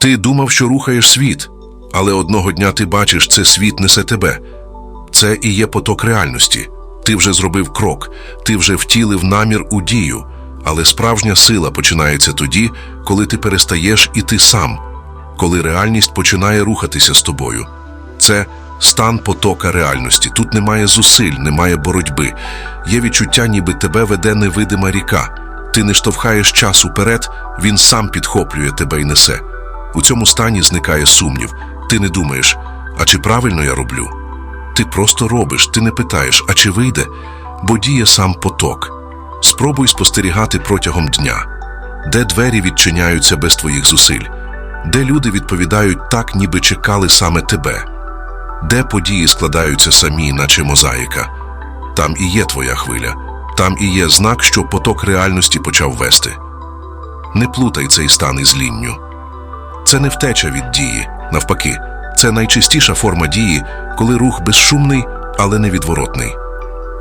Ти думав, що рухаєш світ, але одного дня ти бачиш, це світ несе тебе. Це і є поток реальності. Ти вже зробив крок, ти вже втілив намір у дію, але справжня сила починається тоді, коли ти перестаєш іти сам, коли реальність починає рухатися з тобою. Це стан потока реальності. Тут немає зусиль, немає боротьби. Є відчуття, ніби тебе веде невидима ріка. Ти не штовхаєш час уперед, він сам підхоплює тебе і несе. У цьому стані зникає сумнів. Ти не думаєш, а чи правильно я роблю? Ти просто робиш, ти не питаєш, а чи вийде, бо діє сам поток. Спробуй спостерігати протягом дня, де двері відчиняються без твоїх зусиль, де люди відповідають так, ніби чекали саме тебе, де події складаються самі, наче мозаїка. Там і є твоя хвиля, там і є знак, що поток реальності почав вести. Не плутай цей стан із лінню. Це не втеча від дії, навпаки, це найчистіша форма дії, коли рух безшумний, але невідворотний,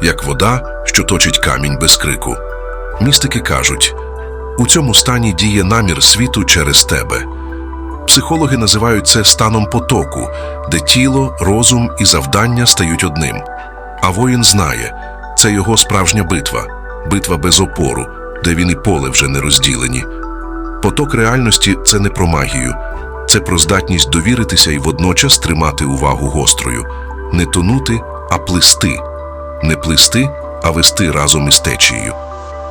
як вода, що точить камінь без крику. Містики кажуть, у цьому стані діє намір світу через тебе. Психологи називають це станом потоку, де тіло, розум і завдання стають одним. А воїн знає, це його справжня битва, битва без опору, де він і поле вже не розділені. Поток реальності це не про магію, це про здатність довіритися і водночас тримати увагу гострою, не тонути, а плисти, не плисти, а вести разом із течією.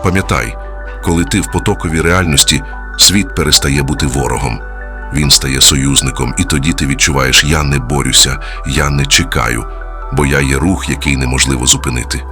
Пам'ятай, коли ти в потоковій реальності, світ перестає бути ворогом. Він стає союзником, і тоді ти відчуваєш: я не борюся, я не чекаю, бо я є рух, який неможливо зупинити.